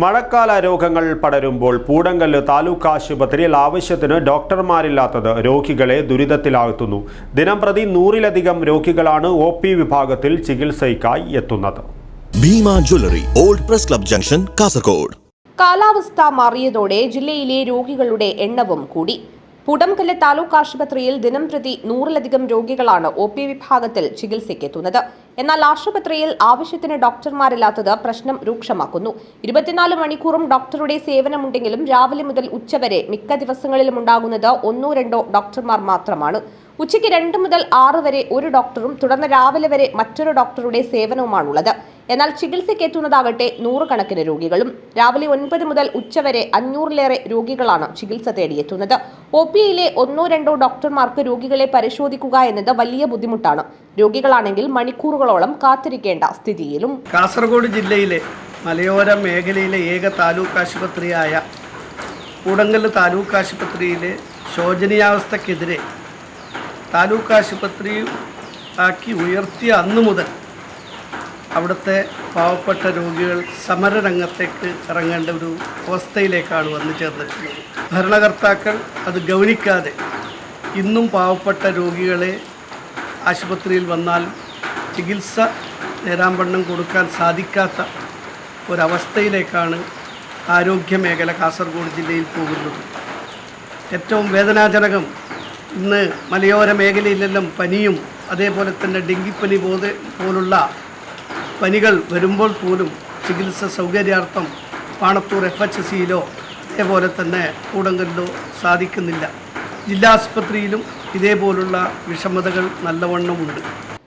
മഴക്കാല രോഗങ്ങൾ പടരുമ്പോൾ പൂടങ്കല്ല് താലൂക്ക് ആശുപത്രിയിൽ ആവശ്യത്തിന് ഡോക്ടർമാരില്ലാത്തത് രോഗികളെ ദുരിതത്തിലാഴ്ത്തുന്നു. ദിനംപ്രതി നൂറിലധികം രോഗികളാണ് ഒ പി വിഭാഗത്തിൽ ചികിത്സയ്ക്കായി എത്തുന്നത്. Bhima jewellery old press club junction Kasaragod. കാലാവസ്ഥ മാറിയതോടെ ജില്ലയിലെ രോഗികളുടെ എണ്ണവും കൂടി. പുടംകല്ല് താലൂക്ക് ആശുപത്രിയിൽ ദിനം പ്രതി നൂറിലധികം രോഗികളാണ് ഒ പി വിഭാഗത്തിൽ ചികിത്സയ്ക്കെത്തുന്നത്. എന്നാൽ ആശുപത്രിയിൽ ആവശ്യത്തിന് ഡോക്ടർമാരില്ലാത്തത് പ്രശ്നം രൂക്ഷമാക്കുന്നു. ഇരുപത്തിനാല് മണിക്കൂറും ഡോക്ടറുടെ സേവനമുണ്ടെങ്കിലും രാവിലെ മുതൽ ഉച്ചവരെ മിക്ക ദിവസങ്ങളിലും ഉണ്ടാകുന്നത് ഒന്നോ രണ്ടോ ഡോക്ടർമാർ മാത്രമാണ്. ഉച്ചയ്ക്ക് രണ്ട് മുതൽ ആറ് വരെ ഒരു ഡോക്ടറും തുടർന്ന് രാവിലെ വരെ മറ്റൊരു ഡോക്ടറുടെ സേവനവുമാണുള്ളത്. എന്നാൽ ചികിത്സയ്ക്ക് എത്തുന്നതാകട്ടെ നൂറുകണക്കിന് രോഗികളും രാവിലെ ഒൻപത് മുതൽ ഉച്ചവരെ അഞ്ഞൂറിലേറെ രോഗികളാണ് ചികിത്സ തേടിയെത്തുന്നത്. ഒ പിയിലെ ഒന്നോ രണ്ടോ ഡോക്ടർമാർക്ക് രോഗികളെ പരിശോധിക്കുക എന്നത് വലിയ ബുദ്ധിമുട്ടാണ്. രോഗികളാണെങ്കിൽ മണിക്കൂറുകളോളം കാത്തിരിക്കേണ്ട സ്ഥിതിയിലും. കാസർഗോഡ് ജില്ലയിലെ മലയോര മേഖലയിലെ ഏക താലൂക്ക് ആശുപത്രിയായ കൂടങ്കൽ താലൂക്ക് ആശുപത്രിയിലെ ശോചനീയാവസ്ഥക്കെതിരെ താലൂക്ക് ആശുപത്രി ആക്കി ഉയർത്തിയ അന്നു മുതൽ അവിടുത്തെ പാവപ്പെട്ട രോഗികൾ സമരരംഗത്തേക്ക് ഇറങ്ങേണ്ട ഒരു അവസ്ഥയിലേക്കാണ് വന്നു ചേർന്നിട്ടുള്ളത്. ഭരണകർത്താക്കൾ അത് ഗൗനിക്കാതെ ഇന്നും പാവപ്പെട്ട രോഗികളെ ആശുപത്രിയിൽ വന്നാൽ ചികിത്സ നേരാമ്പണ്ണം കൊടുക്കാൻ സാധിക്കാത്ത ഒരവസ്ഥയിലേക്കാണ് ആരോഗ്യ മേഖല കാസർഗോഡ് ജില്ലയിൽ പോകുന്നത്. ഏറ്റവും വേദനാജനകം ഇന്ന് മലയോര മേഖലയിലെല്ലാം പനിയും അതേപോലെ തന്നെ ഡെങ്കിപ്പനി പോലെ പോലുള്ള പനികൾ വരുമ്പോൾ പോലും ചികിത്സ സൗകര്യാർത്ഥം പാണത്തൂർ എഫ് എച്ച് സിയിലോ അതേപോലെ തന്നെ കൂടങ്കലിലോ സാധിക്കുന്നില്ല. ജില്ലാ ആസ്പത്രിയിലും ഇതേപോലുള്ള വിഷമതകൾ നല്ലവണ്ണമുണ്ട്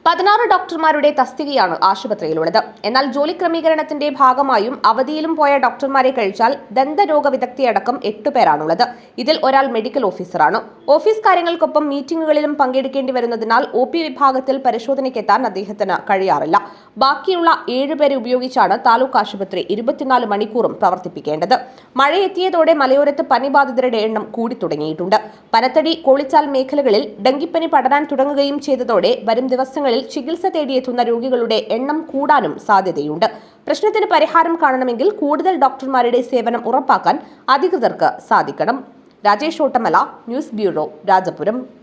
പതിനാറ് ഡോക്ടർമാരുടെ തസ്തികയാണ് ആശുപത്രിയിലുള്ളത്. എന്നാൽ ജോലി ക്രമീകരണത്തിന്റെ ഭാഗമായും അവധിയിലും പോയ ഡോക്ടർമാരെ കഴിച്ചാൽ ദന്തരോഗ വിദഗ്ധയടക്കം എട്ടുപേരാണുള്ളത് ഇതിൽ ഒരാൾ മെഡിക്കൽ ഓഫീസറാണ്. ഓഫീസ് കാര്യങ്ങൾക്കൊപ്പം മീറ്റിംഗുകളിലും പങ്കെടുക്കേണ്ടി വരുന്നതിനാൽ ഒ പി വിഭാഗത്തിൽ പരിശോധനയ്ക്കെത്താൻ അദ്ദേഹത്തിന് കഴിയാറില്ല. ബാക്കിയുള്ള ഏഴുപേരെ ഉപയോഗിച്ചാണ് താലൂക്ക് ആശുപത്രി ഇരുപത്തിനാല് മണിക്കൂറും പ്രവർത്തിപ്പിക്കേണ്ടത്. മഴയെത്തിയതോടെ മലയോരത്ത് പനിബാധിതരുടെ എണ്ണം കൂടി തുടങ്ങിയിട്ടുണ്ട്. പനത്തടി കോളിച്ചാൽ മേഖലകളിൽ ഡെങ്കിപ്പനി പടരാൻ തുടങ്ങുകയും ചെയ്തതോടെ വരും ദിവസങ്ങളിൽ ചികിത്സ തേടിയെത്തുന്ന രോഗികളുടെ എണ്ണം കൂടാനും സാധ്യതയുണ്ട്. പ്രശ്നത്തിന് പരിഹാരം കാണണമെങ്കിൽ കൂടുതൽ ഡോക്ടർമാരുടെ സേവനം ഉറപ്പാക്കാൻ അധികൃതർക്ക് സാധിക്കണം. Rajesh Ottamala news bureau Rajapuram.